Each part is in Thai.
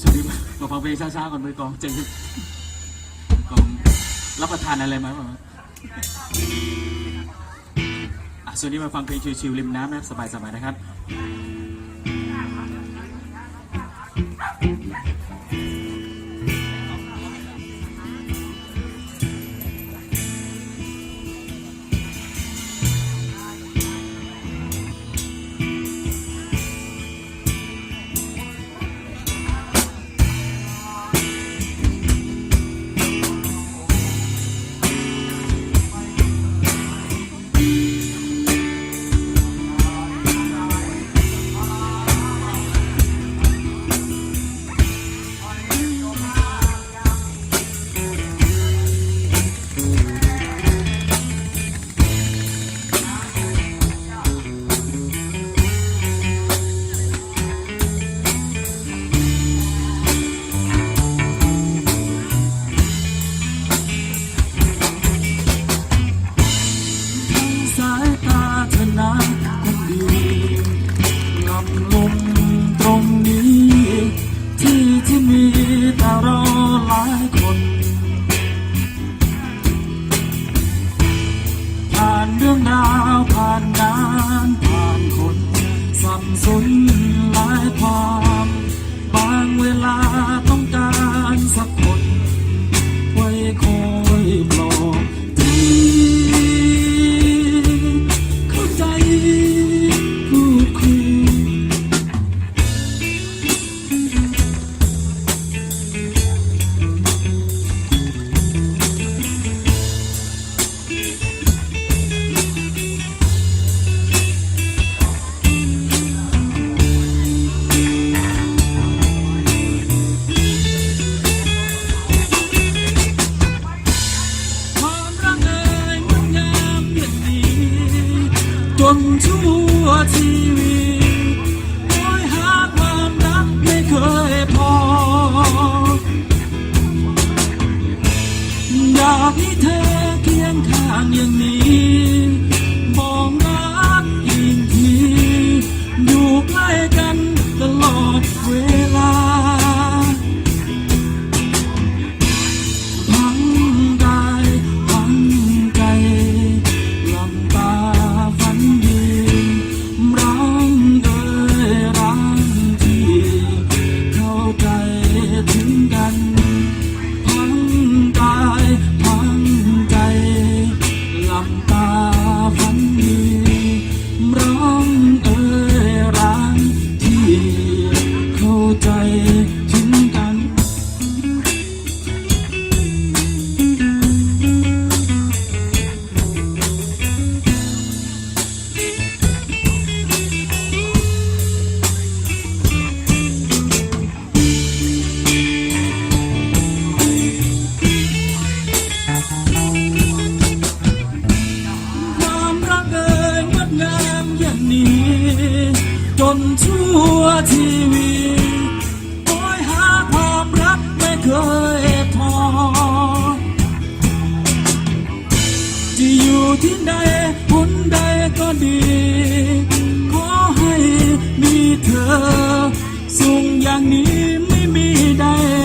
ช่วงนี้มาฟังเพลงช้าๆก่อนมือกองใจเย็นกองรับประทานอะไรมาบ้างอะส่วนนี้มาฟังเพลงชิวๆริมน้ำนะสบายๆนะครับ ก จนชั่วชีวิตคอยหาความรักไม่เคยพอ อยากให้เธอเคียงข้างอย่างาใอยู่ที่ใดหนใดก็ดี ขอให้มีเธอสุงอย่างนี้ไม่มีได้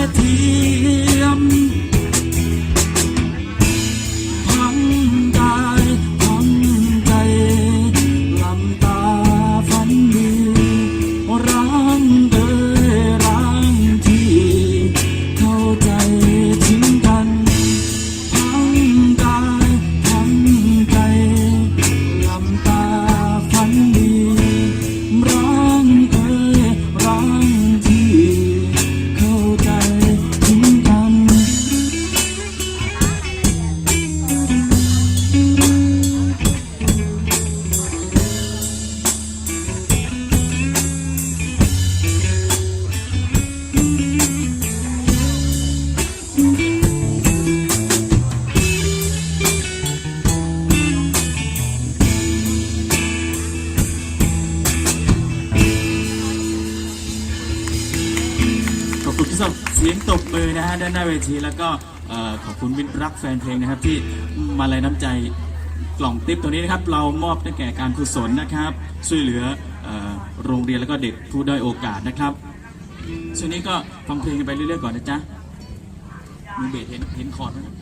นะฮะด้านหน้าเวทีแล้วก็เอ่อขอบคุณมิตรรักแฟนเพลงนะครับที่มาลายน้ำใจกล่องติ๊บตัวนี้นะครับเรามอบให้แก่การกุศลนะครับช่วยเหลือเอ่อโรงเรียนแล้วก็เด็กผู้ด้อยโอกาสนะครับช่วงนี้ก็ฟังเพลงกันไปเรื่อยๆก่อนนะจ๊ะมีเบสเห็นเห็นคอร์ดไหมครับ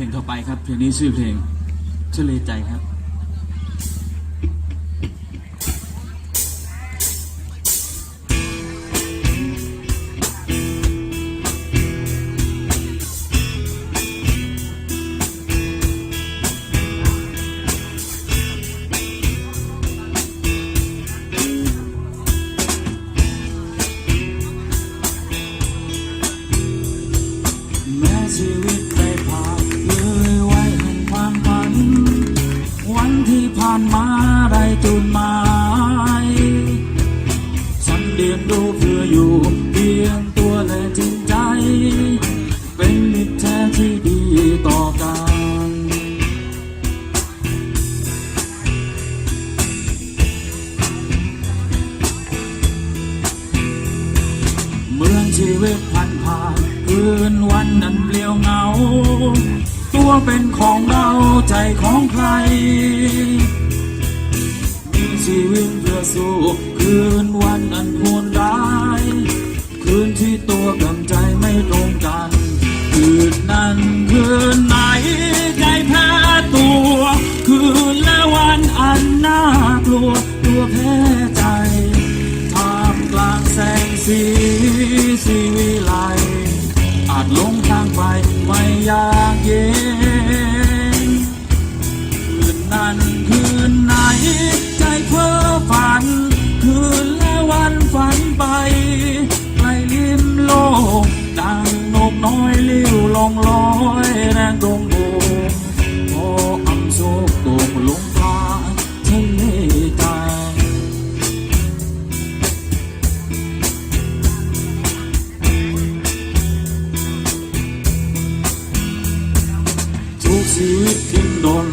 เพลงต่อไปครับ เพลงนี้ชื่อเพลงทะเลใจครับานมาได้จุดหมายฉันเรียนรู้เพื่ออยู่เพียงตัวและจริงใจ เป็นมิตรแท้ที่ดีต่อกันเมืองชีวิตผ่านผ่านคืนวันนั้นเปลี่ยวเหงา ตัวเป็นของเราใจของใคร ชีวิตเพื่อสู้คืนวันอันโหดร้าย คืนที่ตัวกับใจไม่ตรงกัน คืนนั้นคืนไหนใจแพ้ตัว คืนและวันอันน่ากลัวตัวแพ้ใจท่ามกลางแสงสีสีวิไลอาจหลงทางไปไม่อยากเย็น คืนนั้นคืนไหน เพ้อฝัน คืนและวันฝันไปไกลลิมโลกดังนกน้อยลิ้วลองลอยแรงตรงโบกพออำโศกตกลงพาทะเลใจทุกชีวิตทิ้งโดน